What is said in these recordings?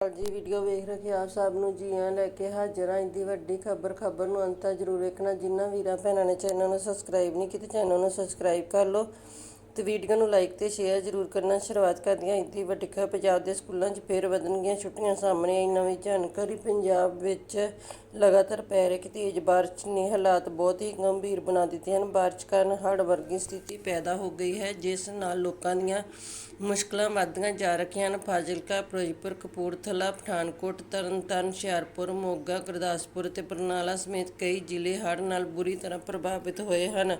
ਜੀ ਵੀਡੀਓ ਵੇਖ ਰਹੇ ਆਪ ਸਭ ਨੂੰ ਜੀ ਆਇਆਂ ਲੈ ਕੇ ਹਾਜ਼ਰ ਹਾਂ ਇੰਦੀ ਵੱਡੀ ਖਬਰ ਖਬਰ ਨੂੰ ਅੰਤ ਤੱਕ ਜ਼ਰੂਰ ਵੇਖਣਾ। ਜਿਨ੍ਹਾਂ ਵੀਰਾਂ, ਭੈਣਾਂ ਨੇ ਚੈਨਲ ਨੂੰ ਸਬਸਕ੍ਰਾਈਬ ਨਹੀਂ ਕੀਤਾ, ਚੈਨਲ ਨੂੰ ਸਬਸਕ੍ਰਾਈਬ ਕਰ ਲਓ। ਤੇ ਵੀਡੀਓ ਨੂੰ ਲਾਈਕ ਤੇ ਸ਼ੇਅਰ ਜ਼ਰੂਰ ਕਰਨਾ। ਸ਼ੁਰੂਆਤ ਕਰਦੀਆਂ ਇੰਦੀ ਵੱਡੀ ਖਬਰ, ਪੰਜਾਬ ਦੇ ਸਕੂਲਾਂ 'ਚ ਫੇਰ ਵਧਣਗੀਆਂ ਛੁੱਟੀਆਂ। ਸਾਹਮਣੇ ਆਈ ਨਵੀਂ ਜਾਣਕਾਰੀ, ਪੰਜਾਬ ਵਿੱਚ ਲਗਾਤਾਰ ਪੈ ਰਹੇ ਤੇਜ਼ ਬਾਰਿਸ਼ ਨੇ ਹਾਲਾਤ ਬਹੁਤ ਹੀ ਗੰਭੀਰ ਬਣਾ ਦਿੱਤੇ ਹਨ। ਬਾਰਿਸ਼ ਕਾਰਨ ਹੜ੍ਹ ਵਰਗੀ ਸਥਿਤੀ ਪੈਦਾ ਹੋ ਗਈ ਹੈ, ਜਿਸ ਨਾਲ ਲੋਕਾਂ ਦੀਆਂ ਮੁਸ਼ਕਲਾਂ ਵੱਧਦੀਆਂ ਜਾ ਰਹੀਆਂ ਹਨ। ਫਾਜ਼ਿਲਕਾ, ਫਿਰੋਜ਼ਪੁਰ, ਕਪੂਰਥਲਾ, ਪਠਾਨਕੋਟ, ਤਰਨਤਾਰਨ, ਹੁਸ਼ਿਆਰਪੁਰ, ਮੋਗਾ, ਗੁਰਦਾਸਪੁਰ ਤੇ ਬਰਨਾਲਾ ਸਮੇਤ ਕਈ ਜ਼ਿਲ੍ਹੇ ਹੜ੍ਹ ਨਾਲ ਬੁਰੀ ਤਰ੍ਹਾਂ ਪ੍ਰਭਾਵਿਤ ਹੋਏ ਹਨ।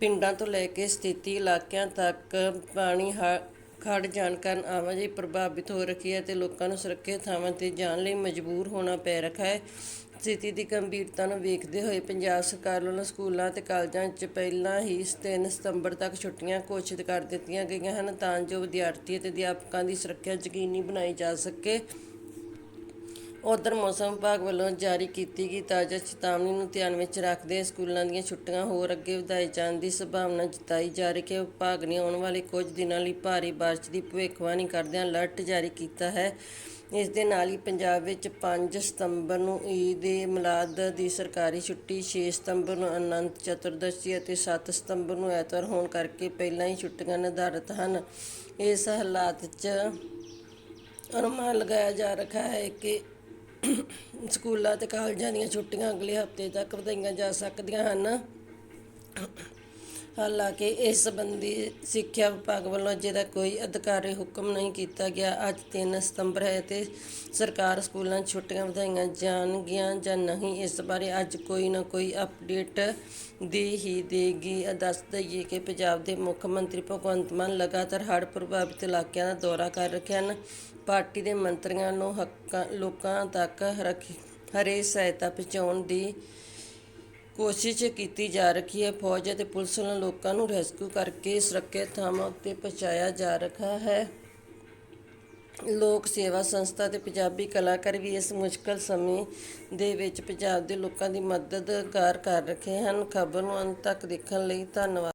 ਪਿੰਡਾਂ ਤੋਂ ਲੈ ਕੇ ਸਥਿਤੀ ਇਲਾਕਿਆਂ ਤੱਕ ਪਾਣੀ ਹ ਖੜ ਜਾਣ ਕਾਰਨ ਆਵਾਜਾਈ ਪ੍ਰਭਾਵਿਤ ਹੋ ਰਹੀ ਹੈ ਤੇ ਲੋਕਾਂ ਨੂੰ ਸੁਰੱਖਿਅਤ ਥਾਵਾਂ ਤੇ ਜਾਣ ਲਈ ਮਜਬੂਰ ਹੋਣਾ ਪੈ ਰਿਹਾ ਹੈ। ਸਥਿਤੀ ਦੀ ਗੰਭੀਰਤਾ ਨੂੰ ਵੇਖਦੇ ਹੋਏ ਪੰਜਾਬ ਸਰਕਾਰ ਵੱਲੋਂ ਸਕੂਲਾਂ ਤੇ ਕਾਲਜਾਂ 'ਚ ਪਹਿਲਾਂ ਹੀ 3 ਸਤੰਬਰ ਤੱਕ ਛੁੱਟੀਆਂ ਘੋਸ਼ਿਤ ਕਰ ਦਿੱਤੀਆਂ ਗਈਆਂ ਹਨ ਤਾਂ ਜੋ ਵਿਦਿਆਰਥੀ ਅਤੇ ਅਧਿਆਪਕਾਂ ਦੀ ਸੁਰੱਖਿਆ ਯਕੀਨੀ ਬਣਾਈ ਜਾ ਸਕੇ। ਉਧਰ ਮੌਸਮ ਵਿਭਾਗ ਵੱਲੋਂ ਜਾਰੀ ਕੀਤੀ ਗਈ ਤਾਜ਼ਾ ਚੇਤਾਵਨੀ ਨੂੰ ਧਿਆਨ ਵਿੱਚ ਰੱਖਦੇ ਸਕੂਲਾਂ ਦੀਆਂ ਛੁੱਟੀਆਂ ਹੋਰ ਅੱਗੇ ਵਧਾਏ ਜਾਣ ਦੀ ਸੰਭਾਵਨਾ ਜਤਾਈ ਜਾ ਰਹੀ ਹੈ। ਵਿਭਾਗ ਨੇ ਆਉਣ ਵਾਲੇ ਕੁਝ ਦਿਨਾਂ ਲਈ ਭਾਰੀ ਬਾਰਿਸ਼ ਦੀ ਭਵਿੱਖਬਾਣੀ ਕਰਦਿਆਂ ਅਲਰਟ ਜਾਰੀ ਕੀਤਾ ਹੈ। ਇਸ ਦੇ ਨਾਲ ਹੀ ਪੰਜਾਬ ਵਿੱਚ 5 ਸਤੰਬਰ ਨੂੰ ਈਦ ਏ ਮਿਲਾਦ ਦੀ ਸਰਕਾਰੀ ਛੁੱਟੀ 6 ਸਤੰਬਰ ਨੂੰ ਅਨੰਤ ਚਤੁਰਦਸ਼ੀ ਅਤੇ 7 ਸਤੰਬਰ ਨੂੰ ਐਤਵਾਰ ਹੋਣ ਕਰਕੇ ਪਹਿਲਾਂ ਹੀ ਛੁੱਟੀਆਂ ਨਿਰਧਾਰਤ ਹਨ। ਇਸ ਹਾਲਾਤ 'ਚ ਅਨੁਮਾਨ ਲਗਾਇਆ ਜਾ ਰਿਹਾ ਹੈ ਕਿ ਸਕੂਲਾਂ ਅਤੇ ਕਾਲਜਾਂ ਦੀਆਂ ਛੁੱਟੀਆਂ ਅਗਲੇ ਹਫ਼ਤੇ ਤੱਕ ਵਧਾਈਆਂ ਜਾ ਸਕਦੀਆਂ ਹਨ। ਹਾਲਾਂਕਿ ਇਸ ਸਬੰਧੀ ਸਿੱਖਿਆ ਵਿਭਾਗ ਵੱਲੋਂ ਅਜੇ ਤੱਕ ਕੋਈ ਅਧਿਕਾਰੀ ਹੁਕਮ ਨਹੀਂ ਕੀਤਾ ਗਿਆ। ਅੱਜ 3 ਸਤੰਬਰ ਹੈ ਅਤੇ ਸਰਕਾਰ ਸਕੂਲਾਂ 'ਚ ਛੁੱਟੀਆਂ ਵਧਾਈਆਂ ਜਾਣਗੀਆਂ ਜਾਂ ਨਹੀਂ, ਇਸ ਬਾਰੇ ਅੱਜ ਕੋਈ ਨਾ ਕੋਈ ਅਪਡੇਟ ਦੇ ਹੀ ਦੇਗੀ। ਦੱਸ ਦਈਏ ਕਿ ਪੰਜਾਬ ਦੇ ਮੁੱਖ ਮੰਤਰੀ ਭਗਵੰਤ ਮਾਨ ਲਗਾਤਾਰ ਹੜ੍ਹ ਪ੍ਰਭਾਵਿਤ ਇਲਾਕਿਆਂ ਦਾ ਦੌਰਾ ਕਰ ਰੱਖੇ ਹਨ। ਪਾਰਟੀ ਦੇ ਮੰਤਰੀਆਂ ਨੂੰ ਹੱਕਾਂ, ਲੋਕਾਂ ਤੱਕ ਰੱਖੀ, ਹਰੇ ਸਹਾਇਤਾ ਪਹੁੰਚਾਉਣ ਦੀ ਕੋਸ਼ਿਸ਼ ਕੀਤੀ ਜਾ ਰਹੀ ਹੈ। ਫੌਜ ਅਤੇ ਪੁਲਿਸ ਵੱਲੋਂ ਲੋਕਾਂ ਨੂੰ ਰੈਸਕਿਊ ਕਰਕੇ ਸੁਰੱਖਿਅਤ ਥਾਵਾਂ ਉੱਤੇ ਪਹੁੰਚਾਇਆ ਜਾ ਰਿਹਾ ਹੈ। ਲੋਕ ਸੇਵਾ ਸੰਸਥਾ ਤੇ ਪੰਜਾਬੀ ਕਲਾਕਾਰ ਵੀ ਇਸ ਮੁਸ਼ਕਲ ਸਮੇਂ ਦੇ ਵਿੱਚ ਪੰਜਾਬ ਦੇ ਲੋਕਾਂ ਦੀ ਮਦਦਗਾਰ ਕਰ ਰਹੇ ਹਨ। ਖਬਰ ਨੂੰ ਅੰਤ ਤੱਕ ਦੇਖਣ ਲਈ ਧੰਨਵਾਦ।